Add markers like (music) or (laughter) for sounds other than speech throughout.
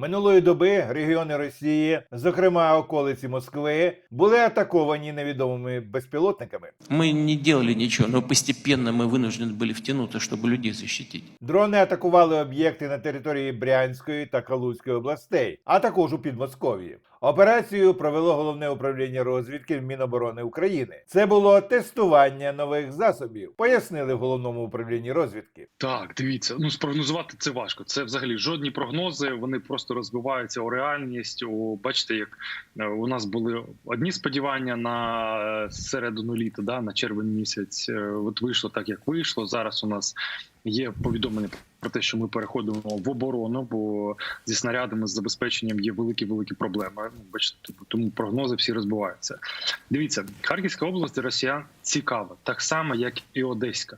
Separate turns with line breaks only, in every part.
Минулої доби регіони Росії, зокрема околиці Москви, були атаковані невідомими безпілотниками.
Мы не делали ничего, но постепенно мы вынуждены были втянуться, чтобы людей защитить.
Дрони атакували об'єкти на території Брянської та Калузької областей, а також у Підмосков'ї. Операцію провело головне управління розвідки Міноборони України. Це було тестування нових засобів, пояснили в головному управлінні розвідки.
Так, дивіться, ну спрогнозувати це важко. Це взагалі жодні прогнози. Вони просто розбиваються у реальність. У бачите, як е, у нас були одні сподівання на е, середину літа, да на червень місяць. Е, От вийшло так, як вийшло. Зараз у нас є повідомлення про те, що ми переходимо в оборону, бо зі снарядами з забезпеченням є великі великі проблеми. Ну, бачите, тому- тому прогнози всі розбиваються. Дивіться, Харківська область для росіян цікава, так само як і Одеська.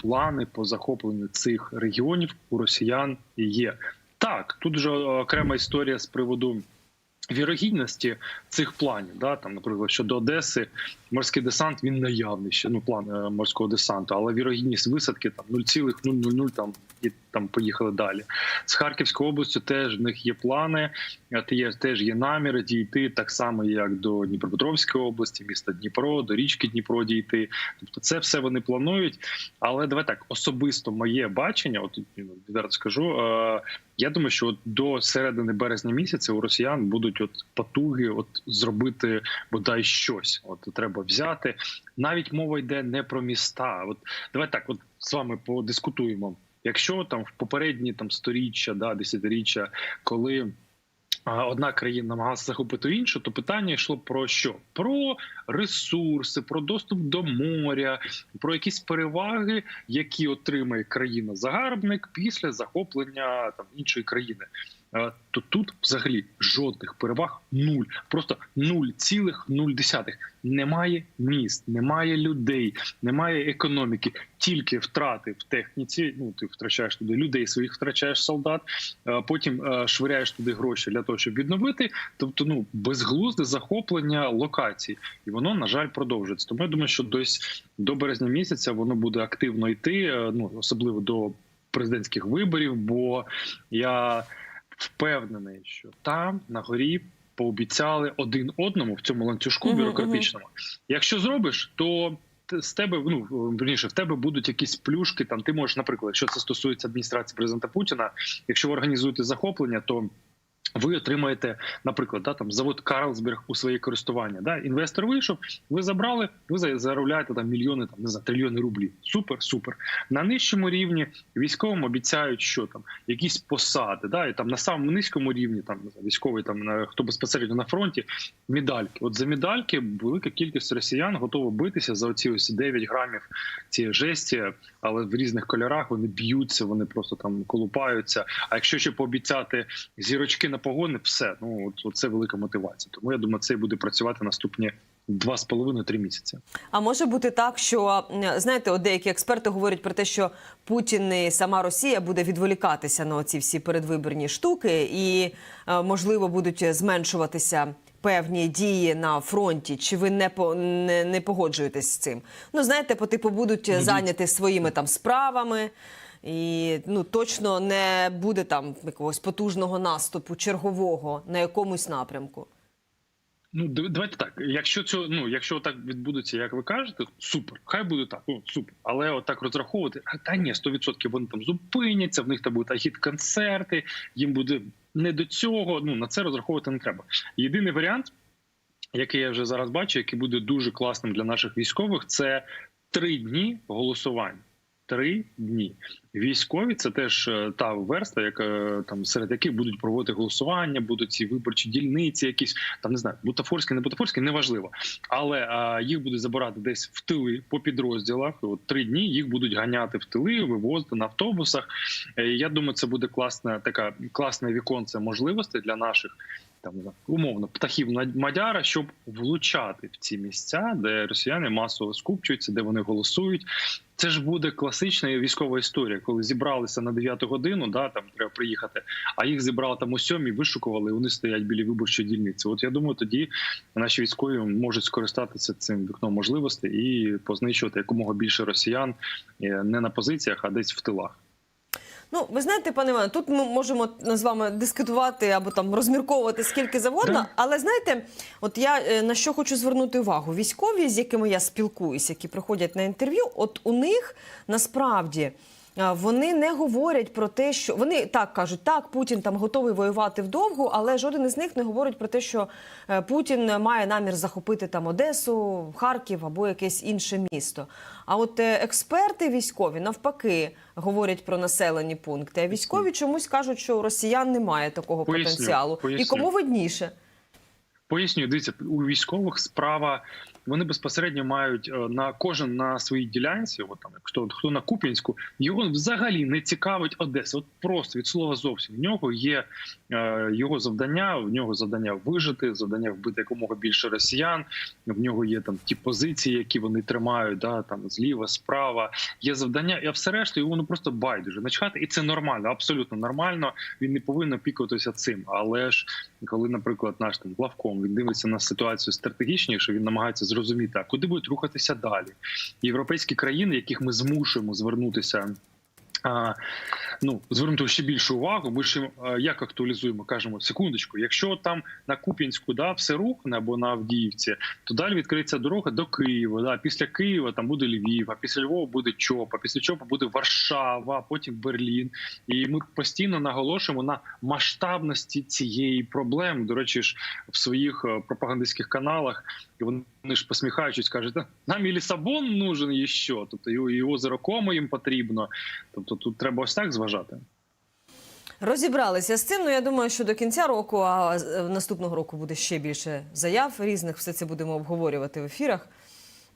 Плани по захопленню цих регіонів у росіян є. Так, тут вже окрема історія з приводу вірогідності цих планів. Да, там, наприклад, щодо Одеси, морський десант він наявний ще. Ну, план е, морського десанту, але вірогідність висадки там 0,000 там і там поїхали далі. З Харківською областю теж в них є плани, е, є теж є наміри дійти так само, як до Дніпропетровської області, міста Дніпро, до річки Дніпро дійти. Тобто, це все вони планують. Але давай так особисто моє бачення, от ну, відверто скажу. Е, я думаю, що до середини березня місяця у росіян будуть от потуги, от зробити бодай щось. От треба взяти. Навіть мова йде не про міста. От давай так, от з вами подискутуємо. Якщо там в попередні там сторіччя, да, десятиріччя, коли одна країна намагалася захопити іншу, то питання йшло про що? Про ресурси, про доступ до моря, про якісь переваги, які отримає країна-загарбник після захоплення там іншої країни. Е, То тут взагалі жодних переваг нуль, просто 0,0. Немає міст, немає людей, немає економіки, тільки втрати в техніці. Ну ти втрачаєш туди людей, своїх втрачаєш солдат. е, Потім е, швиряєш туди гроші для того, щоб відновити. Тобто, ну безглузде захоплення локацій, і воно на жаль продовжується. Тому я думаю, що десь до березня місяця воно буде активно йти. Ну особливо до президентських виборів. Бо я впевнений, що там на горі пообіцяли один одному в цьому ланцюжку бюрократичному. Якщо зробиш, то з тебе ну верніше, в тебе будуть якісь плюшки. Там ти можеш, наприклад, якщо це стосується адміністрації президента Путіна, якщо ви організуєте захоплення, то ви отримаєте, наприклад, да, там завод Карлсберг у своє користування. Да? Інвестор вийшов, ви забрали, ви за- заробляєте там мільйони, там не знаю, трильйони рублів. Супер, супер. На нижчому рівні військовим обіцяють, що там якісь посади, да, і там на самому низькому рівні, там військовий, там на- хто безпосередньо на фронті, медальки. От за медальки велика кількість росіян готова битися за оці ось 9 грамів цієї жесті, але в різних кольорах вони б'ються, вони просто там колупаються. А якщо ще пообіцяти зірочки на погони, все ну от, от це велика мотивація. Тому я думаю, це буде працювати наступні два з половиною три місяці.
А може бути так, що знаєте, от деякі експерти говорять про те, що Путін і сама Росія буде відволікатися на ці всі передвиборні штуки, і е, можливо будуть зменшуватися. Певні дії на фронті, чи ви не по не, не погоджуєтесь з цим? Ну знаєте, по типу будуть зайняті своїми там справами, і ну точно не буде там якогось потужного наступу чергового на якомусь напрямку.
Ну давайте так. Якщо цього, ну якщо так відбудеться, як ви кажете, супер, хай буде так. Ну супер. Але отак розраховувати, а та ні, 100% вони там зупиняться, в них там будуть агіт концерти, їм буде не до цього. Ну на це розраховувати не треба. Єдиний варіант, який я вже зараз бачу, який буде дуже класним для наших військових, це три дні голосувань. Три дні військові це теж е, та верста, яка там серед яких будуть проводити голосування, будуть ці виборчі дільниці, якісь там не знаю, бутафорські, не бутафорські, неважливо. Але а, їх будуть забирати десь в тили по підрозділах. От три дні їх будуть ганяти в тили, вивозити на автобусах. Е, Я думаю, це буде класна така класне віконце можливостей для наших. Там умовно птахів мадяра, щоб влучати в ці місця, де росіяни масово скупчуються, де вони голосують. Це ж буде класична військова історія, коли зібралися на 9 годину, да там треба приїхати, а їх зібрали там о 7, вишукували, і вони стоять біля виборчої дільниці. От я думаю, тоді наші військові можуть скористатися цим вікном можливостей і познищувати якомога більше росіян е, не на позиціях, а десь в тилах.
Ну, ви знаєте, пане Іване, тут ми можемо з вами дискутувати або там розмірковувати скільки завгодно. Але знаєте, от я е, на що хочу звернути увагу: військові, з якими я спілкуюсь, які приходять на інтерв'ю, от у них насправді. Вони не говорять про те, що вони так кажуть, так Путін там готовий воювати вдовгу, але жоден із них не говорить про те, що е, Путін має намір захопити там Одесу, Харків або якесь інше місто. А от е, експерти військові навпаки говорять про населені пункти. А військові чомусь кажуть, що у росіян немає такого
Поясню,
потенціалу. І кому видніше?
Пояснюю, дивіться, у військових справа вони безпосередньо мають е, на кожен на своїй ділянці. От там, хто хто на Куп'янську, його взагалі не цікавить Одеса. От просто від слова зовсім в нього є е, його завдання. В нього завдання вижити, завдання вбити якомога більше росіян. В нього є там ті позиції, які вони тримають, да там зліва, справа. Є завдання, і все решта його ну просто байдуже начхати, і це нормально, абсолютно нормально. Він не повинен опікуватися цим. Але ж коли, наприклад, наш там главком він дивиться на ситуацію стратегічніше, він намагається зрозуміти, а куди будуть рухатися далі. Європейські країни, яких ми змушуємо звернутися. Ну звернути ще більшу увагу. Ми ж е, як актуалізуємо, кажемо секундочку. Якщо там на Куп'янську да все рухне або на Авдіївці, то далі відкриється дорога до Києва. Да, після Києва там буде Львів, а після Львова буде Чоп, а після Чопа буде Варшава, потім Берлін. І ми постійно наголошуємо на масштабності цієї проблеми. До речі, ж в своїх е, пропагандистських каналах і вони ж посміхаючись кажуть, нам і Лісабон нужен і що. Тобто і озеро Комо їм потрібно. Тобто тут треба ось так зважати.
Розібралися з цим. Ну я думаю, що до кінця року, а е, наступного року буде ще більше заяв різних. Все це будемо обговорювати в ефірах.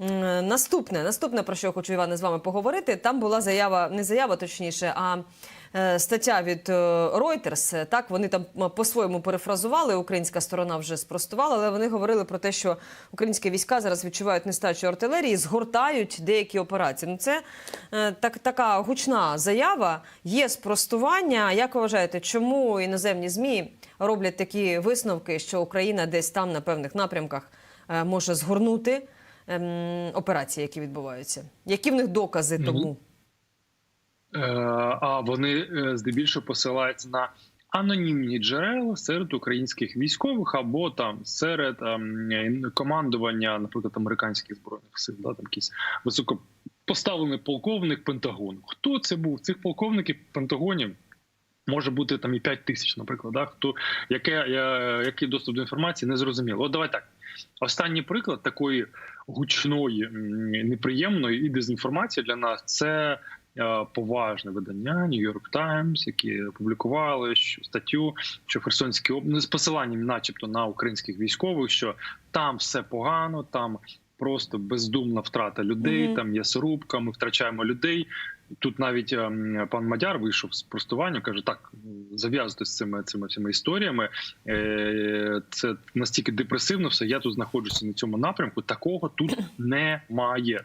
Е, Наступне, наступне, про що я хочу Іване з вами поговорити. Там була заява, не заява, точніше, а стаття від е, Reuters. Так, вони там по-своєму перефразували. Українська сторона вже спростувала, але вони говорили про те, що українські війська зараз відчувають нестачу артилерії, згортають деякі операції. Ну, це е, так, така гучна заява. Є спростування. Як ви вважаєте, чому іноземні змі роблять такі висновки, що Україна десь там на певних напрямках е, може згорнути? ем, операції, які відбуваються. Які в них докази
Ну,
тому?
Е, а вони е, здебільшого посилаються на анонімні джерела серед українських військових або там серед ем, командування, наприклад, американських збройних сил, да, там якийсь високопоставлений полковник Пентагону. Хто це був? Цих полковників в Пентагоні може бути там і 5 тисяч, наприклад. Да? Хто яке, я, який доступ до інформації, не зрозуміло. От давай так. Останній приклад такої гучної, неприємної і дезінформації для нас це поважне видання New York Times, які опублікували статтю, що в Херсонській області з посиланням, начебто, на українських військових, що там все погано, там просто бездумна втрата людей,
Мгм.
там є сорубка, ми втрачаємо людей. Тут навіть ем, пан Мадяр вийшов з простуванням, каже: так зав'язуйте з цими цими цими історіями. Е, Це настільки депресивно все. Я тут знаходжуся на цьому напрямку. Такого тут (clears throat) немає.